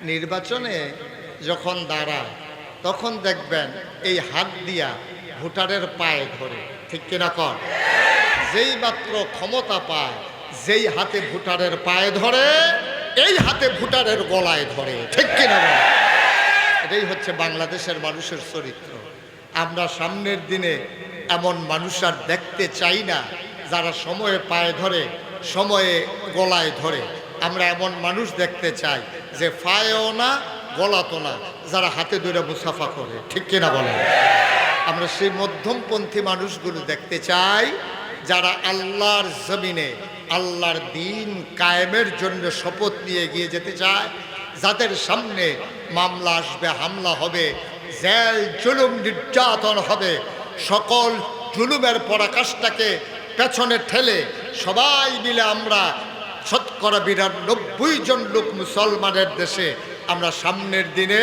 নির্বাচনে যখন দাঁড়ায়, তখন দেখবেন এই হাত দিয়া ভোটারের পায়ে ধরে। ঠিক কিনা কর যেই মাত্র ক্ষমতা পায়, যেই হাতে ভোটারের পায়ে ধরে, এই হাতে ভোটারের গলায় ধরে। ঠিক কিনা? এটাই হচ্ছে বাংলাদেশের মানুষের চরিত্র। আমরা সামনের দিনে এমন মানুষ আর দেখতে চাই না, যারা সময়ে পায়ে ধরে, সময়ে গলায় ধরে। আমরা এমন মানুষ দেখতে চাই যে পায়েও না, গলাতো না, যারা হাতে ধরে মুসাফা করে, ঠিক কিনা বলেন? আমরা সেই মধ্যমপন্থী মানুষগুলো দেখতে চাই, যারা আল্লাহর জমিনে, আল্লাহর দিন কায়েমের জন্য শপথ নিয়ে এগিয়ে যেতে চায়, যাদের সামনে মামলা আসবে, হামলা হবে, জেল, জুলুম নির্যাতন হবে, সকল জুলুমের পরাকাশটাকে পেছনে ঠেলে সবাই মিলে আমরা শতকরা বিরানব্বই জন লোক মুসলমানের দেশে আমরা সামনের দিনে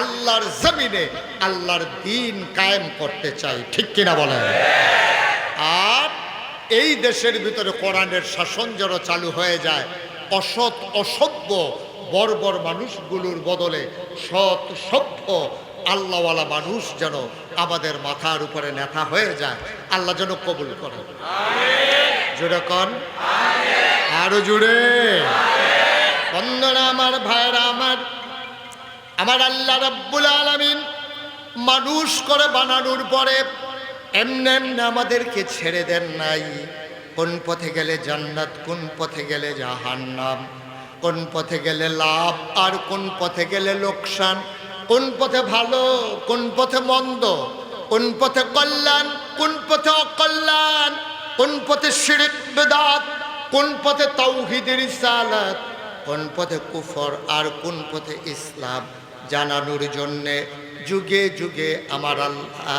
আল্লাহর জমিনে আল্লাহর দিন কায়েম করতে চাই। ঠিক কিনা বলেন? আর এই দেশের ভিতরে কোরআনের শাসন যেন চালু হয়ে যায় অসৎ অসভ্য বর্বর মানুষগুলোর বদলে সৎ সভ্য আল্লাহওয়ালা মানুষ যেন আমাদের মাথার উপরে নেতা হয়ে যায় আল্লাহ যেন কবুল করে জোরে কন। আরও জুড়ে বন্দনা আমার ভাইরা আমার আমার আল্লাহ রাব্বুল আলামিন মানুষ করে বানানোর পরে এমনি এমনি আমাদেরকে ছেড়ে দেন নাই। কোন পথে গেলে জান্নাত, কোন পথে গেলে জাহান্নাম, কোন পথে গেলে লাভ আর কোন পথে গেলে লোকসান, কোন পথে ভালো, কোন পথে মন্দ, কোন পথে কল্যাণ, কোন পথে অকল্যাণ, কোন পথে শিরিক, বেদাত কোন পথে তাওহিদের ইসালাত কোন পথে কুফর আর কোন পথে ইসলাম জানানোর জন্যে যুগে যুগে আমার আল্লাহ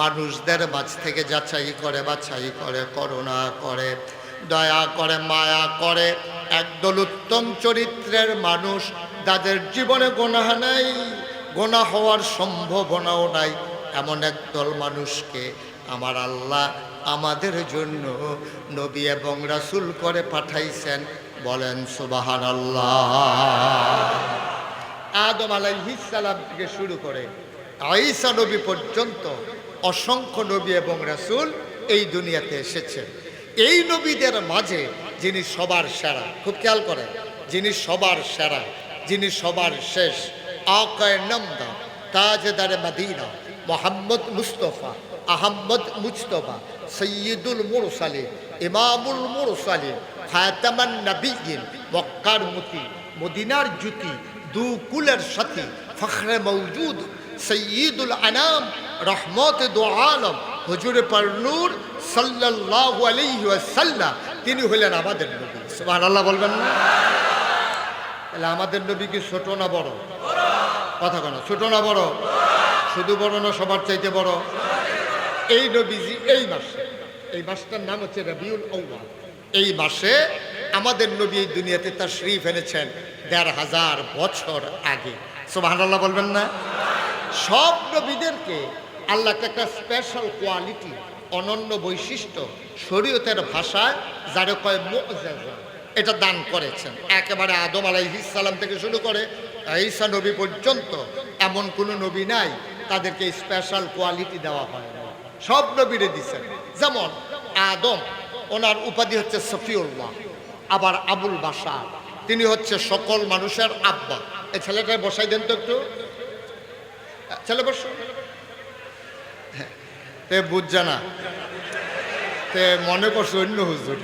মানুষদের মাঝ থেকে যাচাই করে, বাছাই করে, করুণা করে, দয়া করে, মায়া করে। একদল উত্তম চরিত্রের মানুষ তাদের জীবনে গোনাহ নাই গোনা হওয়ার সম্ভাবনাও নাই। এমন একদল মানুষকে আমার আল্লাহ আমাদের জন্য নবী এবং রাসুল করে পাঠাইছেন। বলেন সুবাহান আল্লাহ আদম আলাইহিসালাম থেকে শুরু করে আইসা নবী পর্যন্ত অসংখ্য নবী এবং রাসুল এই দুনিয়াতে এসেছেন এই নবীদের মাঝে যিনি সবার সেরা, খুব খেয়াল করেন, যিনি সবার সেরা, যিনি সবার শেষ, আকায় নমদা, তাজদারে Medina, Muhammad Mustafa Ahmad Mustafa সৈয়দুল মুরসালিম ইমামুল মুরসালিম খাতামান নবীন মক্কার মতি, মদিনার জুতি দু কুলের সাথী, ফখরে মৌজুদ সৈয়দুল আনাম রহমত দো আলম, হুজুরে পারনুর সাল্লাল্লাহু আলাইহি ওয়াসাল্লাম, তিনি হলেন আমাদের নবী। সুবহানাল্লাহ বলবেন না? তাহলে আমাদের নবী কি ছোট না বড়? কথা কেন, ছোট না বড়? শুধু বড় না সবার চাইতে বড়? এই নবীজি এই মাসে, এই মাসটার নাম হচ্ছে রবিউল আউয়াল। এই মাসে আমাদের নবী এই দুনিয়াতে তার শরীফ এনেছেন দেড় হাজার বছর আগে। সুবহানাল্লাহ বলবেন না? সব নবীদেরকে আল্লাহকে একটা স্পেশাল কোয়ালিটি অনন্য বৈশিষ্ট্য শরীয়তের ভাষায় যারে কয় মুআজ্জাজা এটা দান করেছেন। একেবারে আদম আলাইহিসাল্লাম থেকে শুরু করে ঈসা নবী পর্যন্ত এমন কোনো নবী নাই তাদেরকে স্পেশাল কোয়ালিটি দেওয়া হয় সব নবীরে দিচ্ছেন যেমন আদম ওনার উপাধি হচ্ছে সফিউল্লাহ আবার আবুল বাসা তিনি হচ্ছে সকল মানুষের আব্বা। এই ছেলেটা বসাই দেন তো একটু। ছেলে বস। হ্যাঁ, তে বুঝছে না। তে মনে করছ অন্য হুজুর।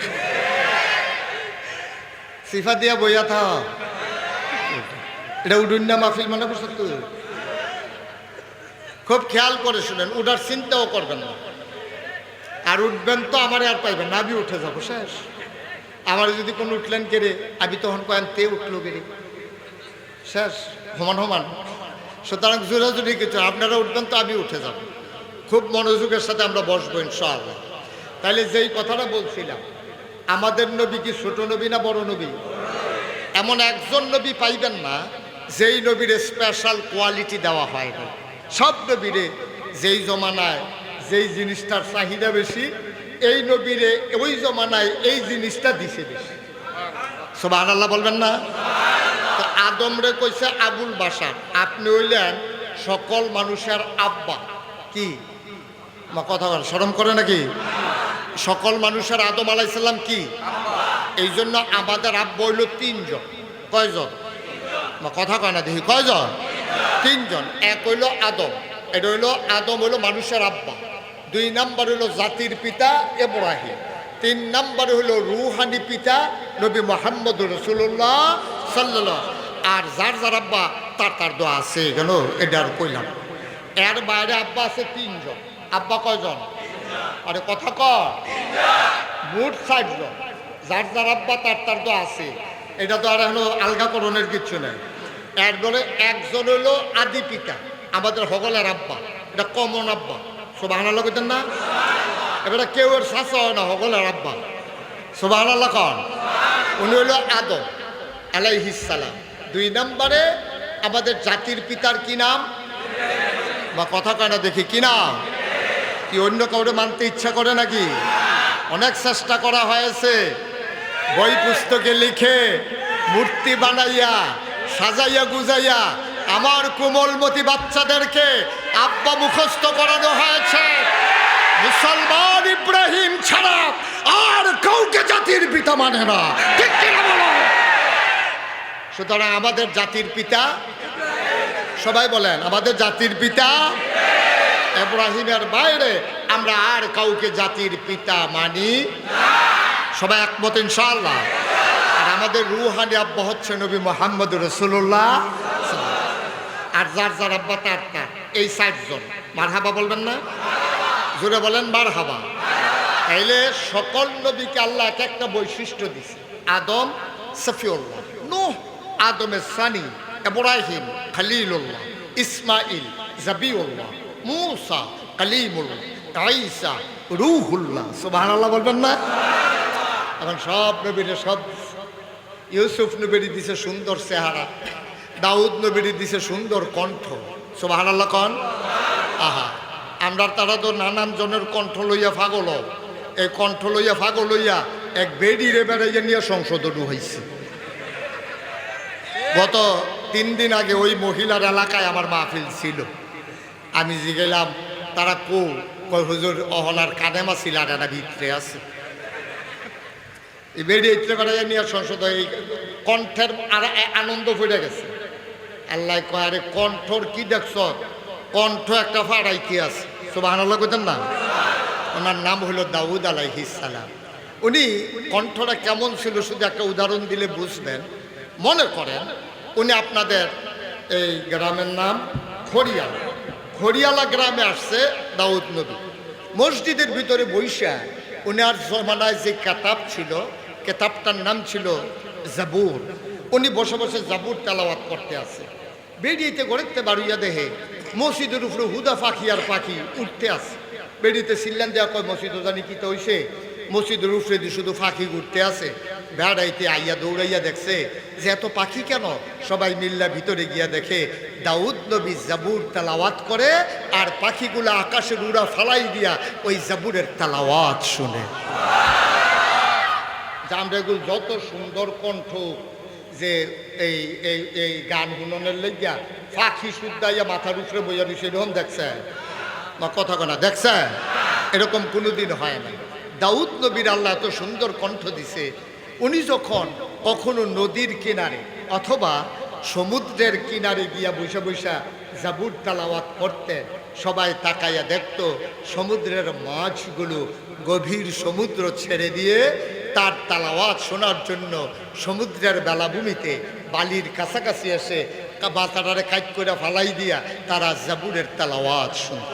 সিফা দিয়া বইয়া থা এটা উডুন না মাহফিল মনে করছ তুই? খুব খেয়াল করে শুনেন, উঠার চিন্তাও করবেন না। আর উঠবেন তো আমার আর পাইবেন না, আমি উঠে যাব, শেষ। আমার যদি কোনো উঠলেন কেড়ে আমি তখন কয়েন তে উঠল কেড়ে শেষ সমান সমান সুতরাং জোরাজুরি কিছু আপনারা উঠবেন তো আমি উঠে যাব। খুব মনোযোগের সাথে আমরা বসবো ইনশাআল্লাহ। তাহলে যেই কথাটা বলছিলাম, আমাদের নবী কি ছোট নবী না বড় নবী? এমন একজন নবী পাইবেন না, যেই নবীর স্পেশাল কোয়ালিটি দেওয়া হয় না সব নবীরে যেই জমানায় যেই জিনিসটার চাহিদা বেশি, এই নবীরে ওই জমানায় এই জিনিসটা দিছে বেশি। সব আল্লাহ বলবেন না? তো আদমরে কইছে আবুল বাসার আপনি হইলেন সকল মানুষের আব্বা। কি? কথা বল শরম করে নাকি? সকল মানুষের আদম আলাইসাল্লাম কি? এই জন্য আমাদের আব্বা হইল তিনজন। কয়জন? কথা কয় না দেখি, কয়জন? তিনজন, এক হইল আদম, এটা হইল আদম হইল মানুষের আব্বা, দুই নাম্বার হইল জাতির পিতা এব্রাহিম তিন নাম্বার হইল রুহানি পিতা নবী মোহাম্মদ রসুল্লাহ সাল্লাহ আর যার যার আব্বা, তার তার দোয়া আছে, কেন? এটা কইলাম এর বাইরে আব্বা আছে তিনজন। আব্বা কয়জন? আরে কথা কর মোট যার যার আব্বা, তার তার তো আছে। এটা তো আর এখনও আলগাকরণের কিচ্ছু নেই। এর একজন হলো আদি পিতা, আমাদের সকলের আব্বা, এটা কমন আব্বা। সব আনাল্লা করতেন না? এবারে কেউ এর শাসা হয় না সকলের আব্বা। সব আনাল্লা কন। উনি হলো আদম আলাইহিসালাম দুই নম্বরে আমাদের জাতির পিতার কি নাম? বা কথা কানা দেখি, কি নাম? কি অন্য কাউরে মানতে ইচ্ছা করে নাকি? অনেক চেষ্টা করা হয়েছে। বই পুস্তকে লিখে মূর্তি বানাইয়া সাজাইয়া গুজাইয়া আমার কোমলমতি বাচ্চাদেরকে আব্বা মুখস্থ করানো হয়েছে। মুসলমান ইব্রাহিম ছাড়া আর কাউকে জাতির পিতা মানে না। ঠিক বলো? সুতরাং আমাদের জাতির পিতা সবাই বলেন, আমাদের জাতির পিতা এব্রাহিমের বাইরে আমরা আর কাউকে জাতির পিতা মানি সবাই একমত ইনশাল্লাহ আমাদের রুহানি আব্বা হচ্ছে নবী মোহাম্মদ রসুল্লাহ আর যার যার আব্বা তার তার, এই জন। মার হাবা বলবেন না? জোরে বলেন মার হাবা তাইলে সকল নবীকে আল্লাহ এক একটা বৈশিষ্ট্য দিছে। আদম সফিউল্লাহ, নূহ আদমের সানি এব্রাহিম খালিলুল্লাহ ইসমাইল জাবিউল্লাহ, মুসা কালিমুল্লাহ আইসা রুহুল্লাহ। সুবহানাল্লাহ বলবেন না? এখন সব নবীরা সব ইউসুফ নবীর দিছে সুন্দর চেহারা, দাউদ নবীর দিছে সুন্দর কণ্ঠ। সুবহানাল্লাহ কন? আহা, আমরা তারা তো নানান জনের কণ্ঠ লইয়া ফাগল এই কণ্ঠ লইয়া ফাগল লইয়া এক বেডিরে বেড়াইয়া নিয়ে সংশোধন হয়েছে গত তিন দিন আগে ওই মহিলার এলাকায় আমার মাহফিল ছিল। আমি যে গেলাম তারা কো? কই হুজুর, অহনার কাদেমা ছিল আর ভিতরে আছে। এই বেরিয়ে ইত্রে বেড়াইয়া নিয়ে সংসদ এই কণ্ঠের আর আনন্দ ফুটে গেছে। আল্লাহ কয়, আরে কণ্ঠর কি দেখছ? কণ্ঠ একটা ফাড়াই কি আছে? সুবাহ কইতেন না? ওনার নাম হলো দাউদ আলাইহিস সালাম। উনি কণ্ঠটা কেমন ছিল শুধু একটা উদাহরণ দিলে বুঝবেন। মনে করেন উনি আপনাদের এই গ্রামের নাম খড়িয়ালা। খড়িয়ালা গ্রামে আসছে দাউদ নবী। মসজিদের ভিতরে বৈশা উনার জমানায় যে কেতাব ছিল কেতাবটার নাম ছিল জাবুর। উনি বসে বসে জাবুর তেলাওয়াত করতে আছে বেরিয়েতে গড়েতে বাড়িয়া দেহে মসজিদের উপরে হুদা পাখি আর পাখি উঠতে আছে বেরিয়েতে সিল্লান দেওয়া কয়, মসজিদ জানি কি তো হইছে? মসজিদের উপরে দিয়ে শুধু পাখি ঘুরতে আছে বেড়াইতে আইয়া দৌড়াইয়া দেখছে যে এত পাখি কেন? সবাই মিল্লা ভিতরে গিয়া দেখে দাউদ নবী জাবুর তালাওয়াত করে আর পাখিগুলো আকাশের উড়া ফালাই দিয়া ওই জাবুরের তালাওয়াত শুনে। জামরেগুল যত সুন্দর কণ্ঠ যে এই এই এই গান গুননের লেগিয়া পাখি সুদ্দাইয়া মাথার উপরে বইয়া রয়েছে এরকম দেখছে? বা কথা কনা দেখছে? এরকম কোনোদিন হয় না দাউদ নবীর আল্লাহ এত সুন্দর কণ্ঠ দিছে, উনি যখন কখনো নদীর কিনারে অথবা সমুদ্রের কিনারে গিয়া বৈশা বৈশা জাবুর তালাওয়াত করতেন সবাই তাকাইয়া দেখত, সমুদ্রের মাছগুলো গভীর সমুদ্র ছেড়ে দিয়ে তার তালাওয়াত শোনার জন্য সমুদ্রের বেলাভূমিতে বালির কাছাকাছি এসে বাতাটারে কাজ করে ফালাই দিয়া তারা জাবুরের তালাওয়াত শুনত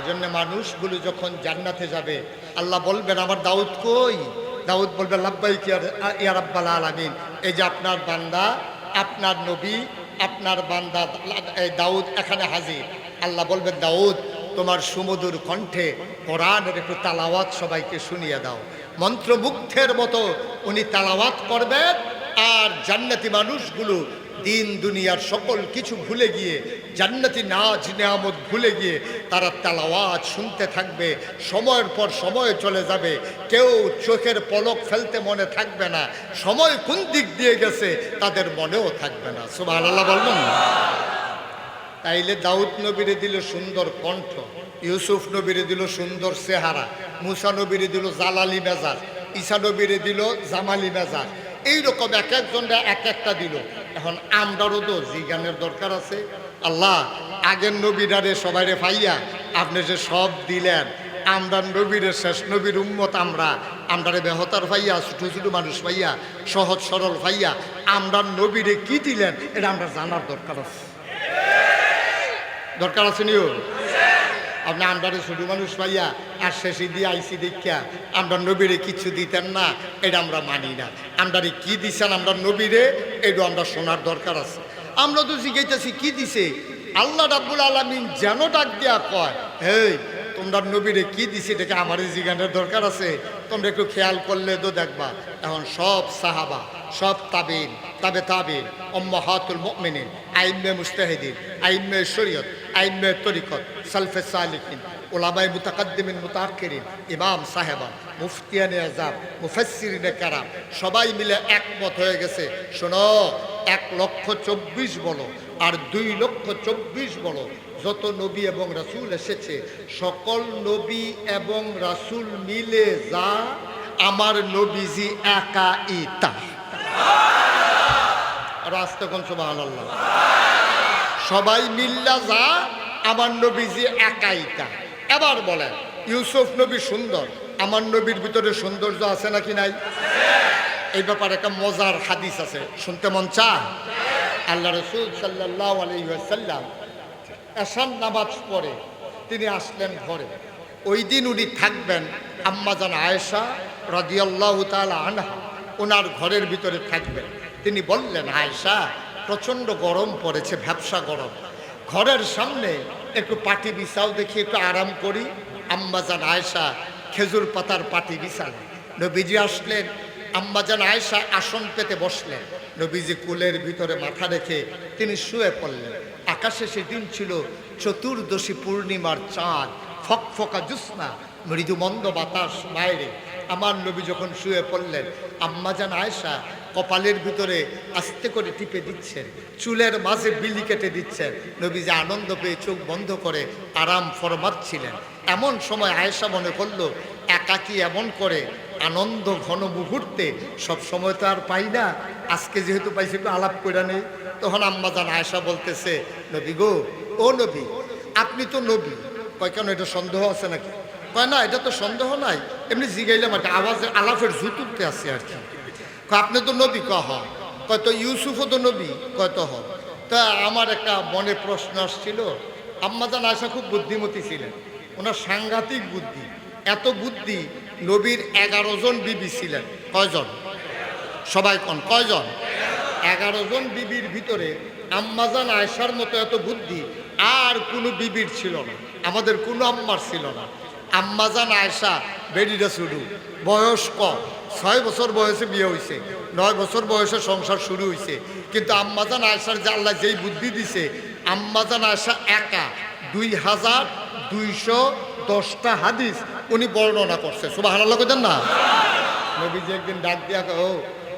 এজন্য মানুষগুলো যখন জান্নাতে যাবে, আল্লাহ বলবেন, আমার দাউদ কই? দাউদ বলবে লাব্বাই কি ইয়ার আব্বাল আলামিন। এই যে আপনার বান্দা, আপনার নবী, আপনার বান্দা দাউদ এখানে হাজির। আল্লাহ বলবেন, দাউদ তোমার সুমধুর কণ্ঠে কোরআনের একটু তালাওয়াত সবাইকে শুনিয়ে দাও। মন্ত্রমুগ্ধের মতো উনি তালাওয়াত করবেন আর জান্নাতি মানুষগুলো দিন দুনিয়ার সকল কিছু ভুলে গিয়ে, জান্নাতি নাচ নিয়ামত ভুলে গিয়ে তারা তেলাওয়াজ শুনতে থাকবে, সময়ের পর সময় চলে যাবে। কেউ চোখের পলক ফেলতে মনে থাকবে না, সময় কোন দিক দিয়ে গেছে তাদের মনেও থাকবে না। সুবাহ আল্লাহ বলবেন না। তাইলে দাউদ নবীরে দিল সুন্দর কণ্ঠ, ইউসুফ নবীরে দিল সুন্দর চেহারা, মুসা নবীরে দিল জালালি মেজাজ, ঈসা নবীরে দিল জামালি মেজাজ। এইরকম এক একজনটা এক একটা দিল। এখন আমরারও তো জিজ্ঞানের দরকার আছে। আল্লাহ, আগের নবীরারে সবাইরে ফাইয়া আপনি যে সব দিলেন, আমরা নবীর শেষ নবীর উম্মত আমরা। আমরারে বেহতার ফাইয়া, ছোটো ছোটো মানুষ ফাইয়া, সহজ সরল ফাইয়া, আমরা নবীরে কি দিলেন, এটা আমরা জানার দরকার আছে। দরকার আছে নিও? আপনি আমরারে ছোট মানুষ পাইয়া আর শেষে দিয়ে আইসি দেখিয়া, আমরা নবীরে কিছু দিতেন না, এটা আমরা মানি না। আমরারে কি দিছেন আমরা নবীরে এটা আমরা শোনার দরকার আছে। আমরা তো জিজ্ঞাসি কি দিছে? আল্লাহ রাব্বুল আলমিন যেন ডাক দিয়া কয়, হেই, তোমরা নবীরে কি দিছে এটাকে আমার জিজ্ঞানের দরকার আছে? তোমরা একটু খেয়াল করলে তো দেখবা, এখন সব সাহাবা, সব তাবিন, তাবে তাবিন অম্মাহাতুল মুমিনিন, আইম্মে মুস্তাহিদিন, আইম্মে শরীয়ত আইম্মে তরিকত, সালফে সালিকিন ওলামাই মুতাকাদ্দিমিন মুতাক্কিরিন ইমাম সাহেবা, মুফতিয়ানে আজাব মুফাসসিরিনে কারাম, সবাই মিলে একমত হয়ে গেছে। শোনো, এক লক্ষ চব্বিশ বলো আর দুই লক্ষ চব্বিশ বলো, যত নবী এবং রাসূল এসেছে, সকল নবী এবং রাসুল মিলে যা, আমার নবীজি একা ইতা রাস্তা কোন সুবাহ সবাই মিল্লা যা, আমার নবীজি একাইটা এবার বলেন, ইউসুফ নবী সুন্দর, আমার নবীর ভিতরে সৌন্দর্য আছে নাকি নাই? এই ব্যাপারে একটা মজার হাদিস আছে, শুনতে মন চা আল্লাহ রসুল সাল্লাহ আলহিহাসাল্লাম এসান নামাজ পড়ে, তিনি আসলেন ঘরে। ওই দিন উনি থাকবেন আম্মাজান আয়েশা রাজিয়াল্লাহ তালা আনহা, ওনার ঘরের ভিতরে থাকবেন। তিনি বললেন, আয়েশা প্রচণ্ড গরম পড়েছে, ভ্যাবসা গরম। ঘরের সামনে একটু পাটি বিছাও দেখি, একটু আরাম করি। আম্মাজান আয়েশা খেজুর পাতার পাটি বিছালেন নবীজি আসলেন, আম্মাজান আয়েশা আসন পেতে বসলেন। নবীজি কুলের ভিতরে মাথা রেখে তিনি শুয়ে পড়লেন। আকাশে সেদিন ছিল চতুর্দশী পূর্ণিমার চাঁদ, ফকফকা জুসনা মৃদু মন্দ বাতাস বাইরে। আমার নবী যখন শুয়ে পড়লেন, আম্মাজান আয়েশা কপালের ভিতরে আস্তে করে টিপে দিচ্ছেন, চুলের মাঝে বিলি কেটে দিচ্ছেন। নবী যে আনন্দ পেয়ে চোখ বন্ধ করে আরাম ফরমাচ্ছিলেন। এমন সময় আয়েশা মনে করল একাকি এমন করে আনন্দ ঘন মুহূর্তে? সব সময় তো আর পাই না, আজকে যেহেতু পাইছি একটু আলাপ করে নেই। তখন আম্মাজান আয়েশা বলতেছে, নবী গো, ও নবী, আপনি তো নবী। কয়, কেন এটা সন্দেহ আছে নাকি? কয়, না, এটা তো সন্দেহ নাই। এমনি জিগাইলাম আর কি আওয়াজের আলাপের জুতুকতে আছে আর কি। আপনি তো নবী কহ কয়, তো ইউসুফও তো নবী, কয়, তো, হ। তা আমার একটা মনে প্রশ্ন আসছিল। আম্মাজান আয়সা খুব বুদ্ধিমতী ছিলেন। ওনার সাংঘাতিক বুদ্ধি, এত বুদ্ধি, নবীর এগারো জন বিবি ছিলেন। কয়জন? সবাই কন? কয়জন? এগারো জন বিবির ভিতরে আম্মাজান আয়সার মতো এত বুদ্ধি আর কোনো বিবির ছিল না। আমাদের কোনো আম্মার ছিল না। আম্মাজান আয়সা বেডিটা শুরু। বয়স কম। ছয় বছর বয়সে বিয়ে হয়েছে নয় বছর বয়সে সংসার শুরু হয়েছে কিন্তু আম্মাজান আয়সার যে আল্লাহ যেই বুদ্ধি দিছে আম্মাজান আয়সা একা। দুই হাজার দুইশো দশটা হাদিস উনি বর্ণনা করছে। সুবাহ আল্লাহ কেন না? নবীজি একদিন ডাক দিয়া ও,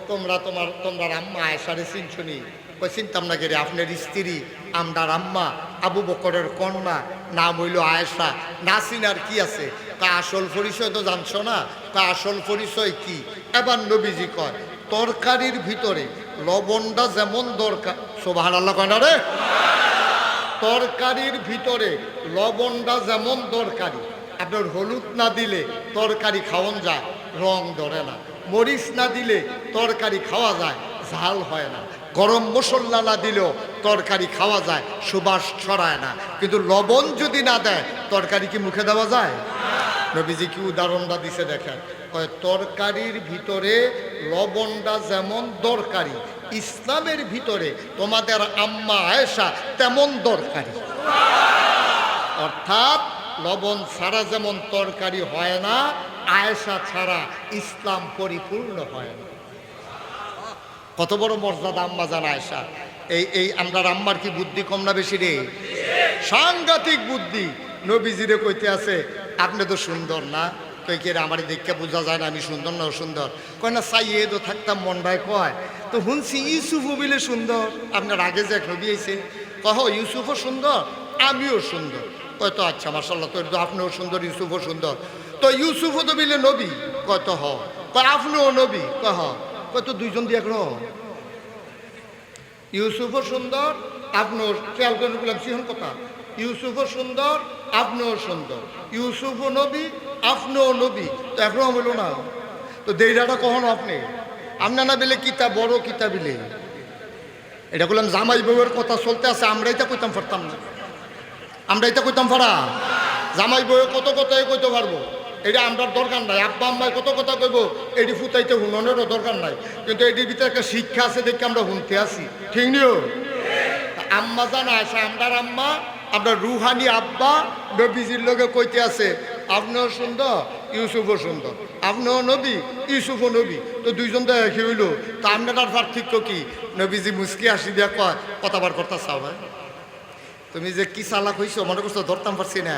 তোমরা তোমার তোমরা আম্মা আয়সারে চিনছনি কই চিনতাম না গেরে আপনার স্ত্রী আমদার আম্মা, আবু বকরের কন্যা নাম হইল আয়েশা। না চিনার কি আছে? তা আসল পরিচয় তো জানছো না? তা আসল পরিচয় কি? এবার নবীজি কয়, তরকারির ভিতরে লবণটা যেমন দরকার সোভান আল্লাহ কয় না রে? তরকারির ভিতরে লবণটা যেমন দরকারি, আপনার হলুদ না দিলে তরকারি খাওয়ান যায়, রং ধরে না। মরিচ না দিলে তরকারি খাওয়া যায়, ঝাল হয় না। গরম মশলা না দিলেও তরকারি খাওয়া যায়, সুবাস ছড়ায় না। কিন্তু লবণ যদি না দেয়, তরকারি কি মুখে দেওয়া যায়? নবীজি কি উদাহরণটা দিছে দেখেন। তরকারির ভিতরে লবণটা যেমন দরকারি, ইসলামের ভিতরে তোমাদের আম্মা আয়েশা তেমন দরকারি। অর্থাৎ লবণ ছাড়া যেমন তরকারি হয় না, আয়েশা ছাড়া ইসলাম পরিপূর্ণ হয় না। কত বড় মর্যাদা আম্মা জান আয়সা এই এই আমরা আম্মার কি বুদ্ধি কম না বেশি রে? সাংঘাতিক বুদ্ধি। নবীজিরে কইতে আছে, আপনি তো সুন্দর না? কই কে আমার দেখে বোঝা যায় না আমি সুন্দর না সুন্দর কয় না চাইয়ে তো থাকতাম মনটায় কয়, তো শুনছি ইউসুফও বিলে সুন্দর। আপনার আগে যে এক নবী আইছে, কহ, ইউসুফও সুন্দর? আমিও সুন্দর। কয় তো আচ্ছা মার্শাল্লাহ তো তো আপনিও সুন্দর, ইউসুফও সুন্দর। তো ইউসুফও তো বিলে নবী। কয় তো হ। কয় আপনিও নবী। কয় হ কয় তো দুইজন দিয়ে এখন ইউসুফও সুন্দর আপনিও খেয়াল করে বললাম সিহন কথা। ইউসুফও সুন্দর আপনিও সুন্দর। ইউসুফও নবী আপনিও নবী। তো এখনও বলল না। তো দেইরাটা কখন আপনি? আপনার না বেলে কিতা বড়, কিতা বিলে? এটা বললাম জামাই বউয়ের কথা চলতে আছে আমরা এটা কইতাম ফারতাম না। আমরা এটা কইতাম পারা? জামাই বউয়ে কত কথাই কইতে পারব? এটা আমরা দরকার নাই। আব্বা আম্মাই কত কথা কইব, এটি ফুটাইতে হুননেরও দরকার নাই। কিন্তু এটির ভিতরে একটা শিক্ষা আছে, দেখে আমরা শুনতে আসি। ঠিক নিও? আম্মা জানা আছে, আমরার আম্মা, আপনার রুহানি আব্বা নবীজির লোকে কইতে আছে, আপনিও সুন্দর, ইউসুফও সুন্দর। আপনিও নবী, ইউসুফও নবী। তো দুইজন তো একই হইল। তা আপনার পার্থক্য কি? নবীজি মুসকি আসি দিয়া কয় কথাবার কথা চাও ভাই তুমি যে কি চালাক হইছো, মনে করছ ধরতাম পারছি না।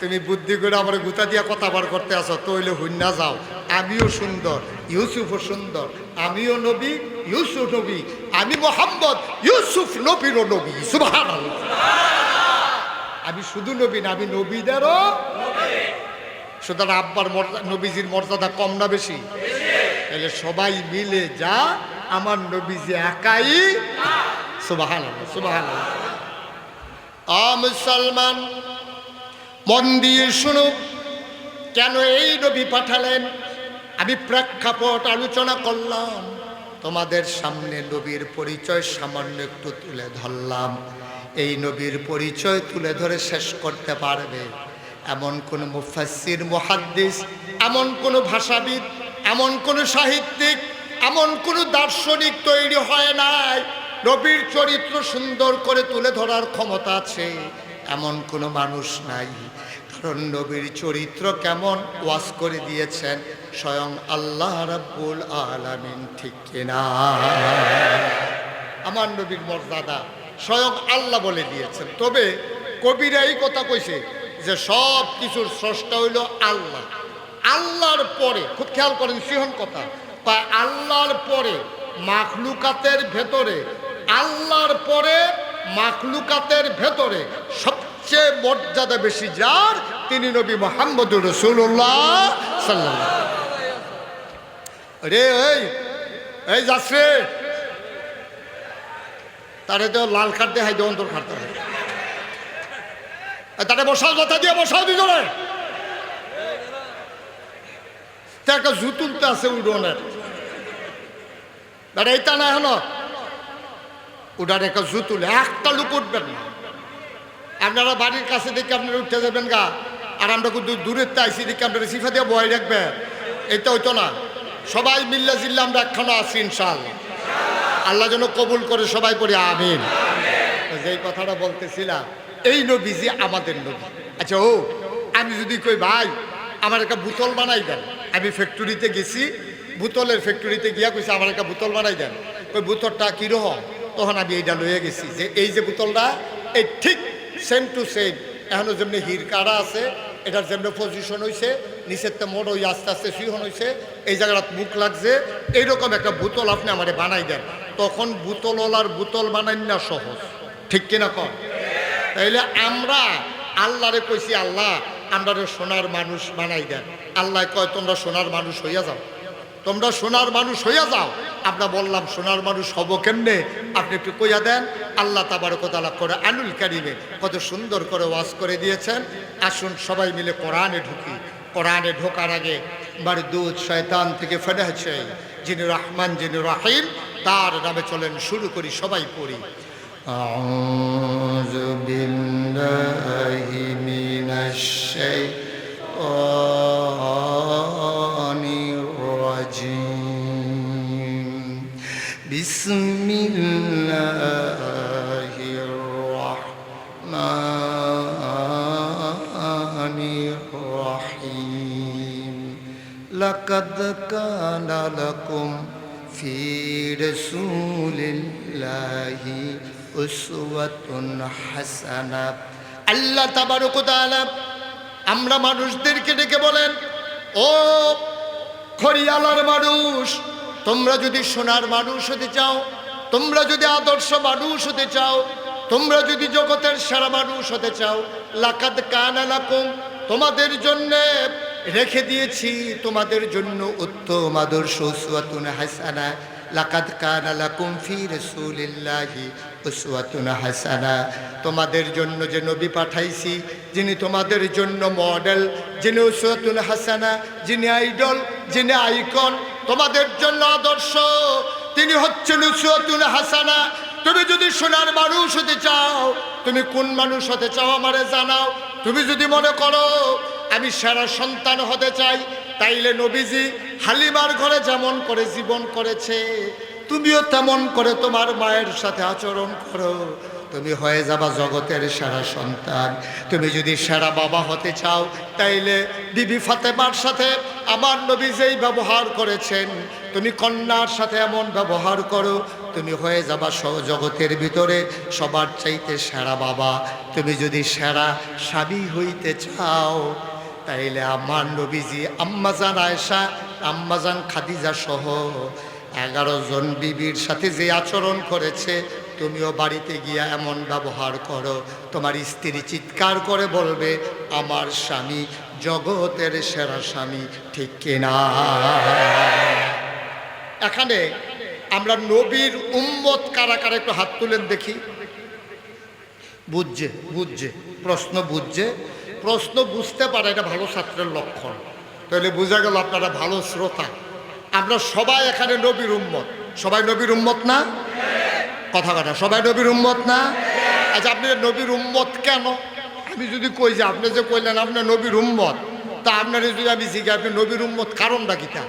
তুমি বুদ্ধি করে আমার গুতা দিয়া কথা বার করতে আসো তৈলে হুন্না যাও। আমিও সুন্দর, ইউসুফও সুন্দর, আমিও নবী, ইউসুফ নবী, আমি মোহাম্মদ, ইউসুফ নবীরও নবী সুবহান আমি শুধু নবী না, আমি নবীদেরও সুতরাং আব্বার নবীজির মর্যাদা কম না বেশি? তাহলে সবাই মিলে যা, আমার নবীজি একাই সুবাহান সুবাহান মুসলমান মন দিয়ে শুনো কেন এই নবী পাঠালেন? আমি প্রেক্ষাপট আলোচনা করলাম, তোমাদের সামনে নবীর পরিচয় সামান্য একটু তুলে ধরলাম। এই নবীর পরিচয় তুলে ধরে শেষ করতে পারবে। এমন কোন মুফাসির মুহাদ্দিস, এমন কোন ভাষাবিদ, এমন কোন সাহিত্যিক, এমন কোন দার্শনিক তৈরি হয় নাই। নবীর চরিত্র সুন্দর করে তুলে ধরার ক্ষমতা আছে, এমন কোনো মানুষ নাই। কারণ নবীর চরিত্র কেমন ওয়াজ করে দিয়েছেন, স্বয়ং আল্লাহ রাব্বুল আলামিন, ঠিক কিনা? আমার নবীর মর্যাদা স্বয়ং আল্লাহ বলে দিয়েছেন। তবে কবিরা এই কথা কইছে যে সব কিছুর স্রষ্টা হইল আল্লাহ। আল্লাহর পরে, খুব খেয়াল করেন সিহন কথা বা আল্লাহর পরে মাখলুকাতের ভেতরে আল্লাহর পরে মাখলুকাতের ভেতরে সবচেয়ে মর্যাদা বেশি যার? তিনি নবী মোহাম্মদুর রসুল্লাহ রে, এই এই যাচ্ছে। তারে তো লাল কার্ড দিয়ে হাই অন্তর কাটতে হয় তারে বসাও কথা দিয়ে বসাও দুজনে। একটা জুতুলতে আছে উডনের। দাঁড়া এইটা না এখনও। উডার একটা জুতুলে একটা লোক উঠবেন না। আপনারা বাড়ির কাছে দেখে আপনারা উঠতে যাবেন গা। আর আমরা কিন্তু দূরের তে আইসি দেখে আপনারা সিফা দিয়ে বয় রাখবে। এটা হইতো না। সবাই মিল্লা জিল্লা আমরা একখানো আছি ইনশাআল্লাহ। আল্লাহ যেন কবুল করে সবাই পড়ে, আমিন। যেই কথাটা বলতেছিলাম, এই নবীজি আমাদের নবী। আচ্ছা ও, আমি যদি কই, ভাই, আমার একটা বোতল বানাই দেন। আমি ফ্যাক্টরিতে গেছি, বোতলের ফ্যাক্টরিতে গিয়া কইছে, আমার একটা বোতল বানাই দেন। ওই বোতলটা কীরকম তখন আমি এইটা লইয়া গেছি যে এই যে বোতলটা, এই ঠিক সেম টু সেম এখনও যেমনি হির কাড়া আছে, এটার যেমনি পজিশন হয়েছে নিচের তো মোড় ওই আস্তে আস্তে সিহন হয়েছে এই জায়গাটা মুখ লাগছে। এইরকম একটা বোতল আপনি আমারে বানাই দেন। তখন বোতলওয়ালার বোতল বানাই না সহজ। ঠিক কিনা কর তাইলে আমরা আল্লাহরে কইছি, আল্লাহ আমরা সোনার মানুষ বানাই দেন। আল্লাহ কয়, তোমরা সোনার মানুষ হইয়া যাও। তোমরা সোনার মানুষ হইয়া যাও আমরা বললাম সোনার মানুষ হব কেমনে আপনি একটু কইয়া দেন আল্লাহ তাবার কোতালা করে আনুল কারিমে কত সুন্দর করে ওয়াজ করে দিয়েছেন আসুন সবাই মিলে কোরআনে ঢুকি কোরআনে ঢোকার আগে বার দুধ শয়তান থেকে ফেরেছে যিনি রহমান যিনি রাহিম তার নামে চলেন শুরু করি সবাই পড়ি أعوذ بالله من الشيطان بسم الله الرحمن الرحيم لقد كان لكم في رسول الله উসওয়াতুন হাসানা আল্লাহ তাবারক ওয়া তাআলা আমরা মানুষদেরকে ডেকে বলেন ও খড়িয়ালার মানুষ তোমরা যদি সোনার মানুষ হতে চাও, তোমরা যদি আদর্শ মানুষ হতে চাও, তোমরা যদি জগতের সারা মানুষ হতে চাও লাকাত কানা লাকুম, তোমাদের জন্য রেখে দিয়েছি তোমাদের জন্য উত্তম আদর্শ উসওয়াতুন হাসানা। লাকাত কানা লাকুম ফি রাসূলিল্লাহি উসওয়াতুন হাসানা। তোমাদের জন্য যে নবী পাঠাইছি, যিনি তোমাদের জন্য মডেল, যিনি উসওয়াতুন হাসানা, যিনি আইডল, যিনি আইকন তোমাদের জন্য আদর্শ। তিনি হচ্ছেন উসওয়াতুন হাসানা। তুমি যদি সোনার মানুষ হতে চাও, তুমি কোন মানুষ হতে চাও আমারে জানাও। তুমি যদি মনে করো, আমি সেরা সন্তান হতে চাই, তাইলে নবীজি হালিমার ঘরে যেমন করে জীবন করেছে, তুমিও তেমন করে তোমার মায়ের সাথে আচরণ করো। তুমি হয়ে যাবা জগতের সেরা সন্তান। তুমি যদি সেরা বাবা হতে চাও, তাইলে বিবি ফাতেমার সাথে আমার নবী যেই ব্যবহার করেছেন, তুমি কন্যার সাথে এমন ব্যবহার করো, তুমি হয়ে যাবা জগতের ভিতরে সবার চাইতে সেরা বাবা। তুমি যদি সেরা স্বামী হইতে চাও, তাইলে আমার নবীজি আম্মাজান আয়েশা আম্মাজান খাদিজা সহ এগারো জন বিবির সাথে যে আচরণ করেছে তুমিও বাড়িতে গিয়া এমন ব্যবহার করো। তোমার স্ত্রী চিৎকার করে বলবে, আমার স্বামী জগতের সেরা স্বামী, ঠিক কিনা এখানে আমরা নবীর উম্মত কারা কারা একটু হাত তুলেন দেখি। বুঝছে বুঝছে, প্রশ্ন বুঝছে। প্রশ্ন বুঝতে পারে, এটা ভালো ছাত্রের লক্ষণ। তাহলে বোঝা গেল আপনারা ভালো শ্রোতা। আমরা সবাই এখানে নবীর উম্মত। সবাই নবীর উম্মত না? কথা কথা সবাই নবীর উম্মত না? আচ্ছা আপনি নবীর উম্মত কেন? আমি যদি কই যে আপনি যে কইলেন আপনার নবীর উম্মত, তা আপনার যদি আমি জিজ্ঞা আপনি নবীর উম্মত কারণটা কিতা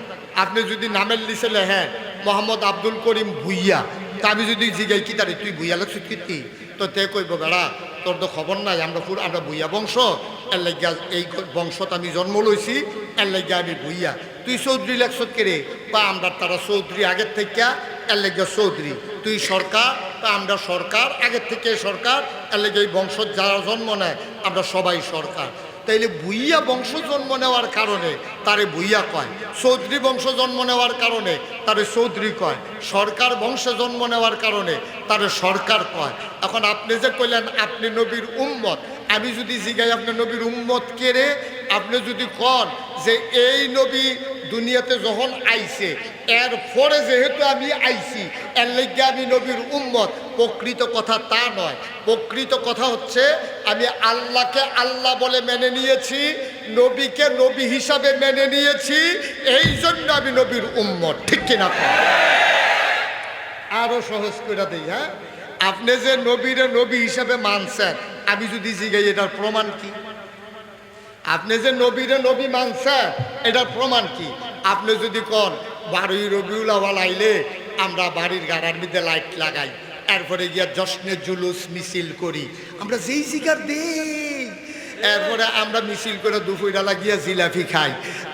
আপনি যদি নামের লিসে লেহেন মোহাম্মদ আব্দুল করিম ভুইয়া তা আমি যদি জিগাই, কি তারে, তুই ভুইয়া লাগছিস কীর্তি তো? তে কইব, বেড়া, তোর তো খবর নাই, আমরা পুরো, আমরা ভুইয়া বংশ। এর লাগিয়া এই বংশত আমি জন্ম লইছি, এর লাগিয়া আমি ভুইয়া। তুই চৌধুরী লেখছত কেরে বা আমরা তারা চৌধুরী আগের থেকে এর লাগিয়া চৌধুরী, তুই সরকার, তা আমরা সরকার, আগের থেকে সরকার, এর লাগে বংশ যারা জন্ম নেয়, আমরা সবাই সরকার। তাইলে ভুইয়া বংশ জন্ম নেওয়ার কারণে তারে ভুইয়া কয়, চৌধুরী বংশ জন্ম নেওয়ার কারণে তারে চৌধুরী কয়, সরকার বংশে জন্ম নেওয়ার কারণে তারে সরকার কয়। এখন আপনি যে কইলেন, আপনি নবীর উম্মত, আমি যদি জিগাই আপনি নবীর উম্মত কেড়ে আপনি যদি কন যে এই নবী দুনিয়াতে যখন আইছে এর পরে যেহেতু আমি আইছি, এর লেগে আমি নবীর উম্মত। প্রকৃত কথা তা নয়। প্রকৃত কথা হচ্ছে, আমি আল্লাহকে আল্লাহ বলে মেনে নিয়েছি, নবীকে নবী হিসাবে মেনে নিয়েছি, এই জন্য আমি নবীর উম্মত। ঠিক কিনা আরও সহজ করে দিই হ্যাঁ? আপনি যে নবীরে নবী হিসাবে মানছেন, আমি যদি জিগাই, এটার প্রমাণ কি? আপনি যে নবীরে নবী মানসা এটার প্রমাণ কি? আপনি যদি কন, বারোই রবিউল আওয়াল আইলে আমরা বাড়ির গাড়ার মধ্যে লাইট লাগাই, এরপরে গিয়া জশ্নে জুলুস মিছিল করি। আমরা যেই জিগার দেই। এরপরে আমরা মিছিল করে দুপুরবেলা গিয়া জিলাপি খাই।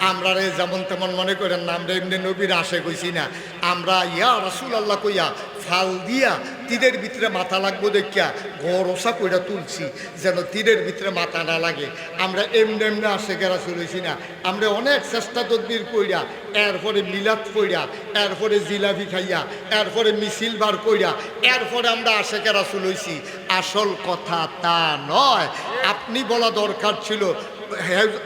আমরা রে যেমন তেমন মনে করেন না, আমরা এমনি নবীর আসে কইছি না। আমরা ইয়া রাসুল আল্লাহ কইয়া ফাল দিয়া তীরের ভিতরে মাথা লাগবো দেখিয়া গরসা কইরা তুলছি, যেন তীরের ভিতরে মাথা না লাগে। আমরা এমনি এমনি আসে গেরা চলেছি না। আমরা অনেক চেষ্টা তদবির কইরা, এরপরে মিলাদ কইরা, এরপরে জিলাপি খাইয়া, এরপরে মিছিল বার কইরা, এরপরে আমরা আসে গেরা চলেছি আসল কথা তা নয়। আপনি বলা দরকার ছিল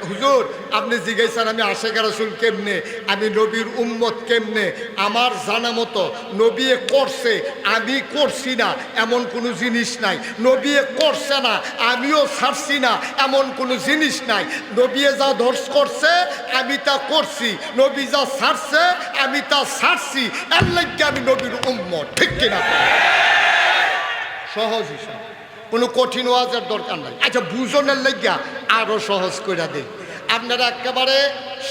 হুজুর, আপনি জিজ্ঞাসেন আমি আশেখ রাসুল কেমনে? আমি নবীর উম্মত কেমনে? আমার জানা মতো নবিয়ে করছে, আমি করছি না, এমন কোনো জিনিস নাই। নবিয়ে করছে না, আমিও ছাড়ছি না, এমন কোনো জিনিস নাই। নবিয়ে যা ধর্ষ করছে, আমি তা করছি। নবী যা ছাড়ছে, আমি তা ছাড়ছি। এর লাগে আমি নবীর উম্মত, ঠিক কিনা? সহজ হিসাব। কোনো কঠিন ওয়াজের দরকার নাই। আচ্ছা বুঝনের লাগিয়া আরও সহজ করে দেয় আপনারা একেবারে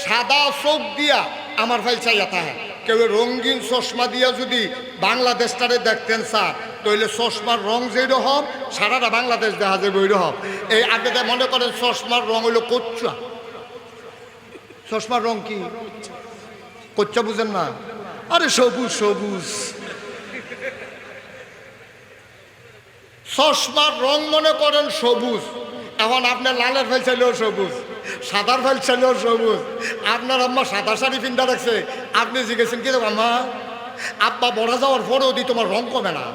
সাদা চোখ দিয়া আমার ভাই চাইয়া থাকে কেউ রঙিন চশমা দিয়া যদি বাংলাদেশটারে দেখতেন, স্যার, তাহলে চশমার রং যেই রকম সারাটা বাংলাদেশ দেখা যাবে ওই রকম এই আপনাদের মনে করেন চশমার রং হইল কোচ্চা চশমার রং কি? কোচ্চা বুঝেন না? আরে সবুজ সবুজ। চশমার রং মনে করেন সবুজ। এখন আপনার লালের ফেল চাইলেও সবুজ, সাদার ফেল চাইলেও সবুজ। আপনার আম্মা সাদা শাড়ি পিন্ডা রাখছে আপনি জিজ্ঞেসেন, কি আম্মা আব্বা, বড়া যাওয়ার পরেও দি, তোমার রং কমে না।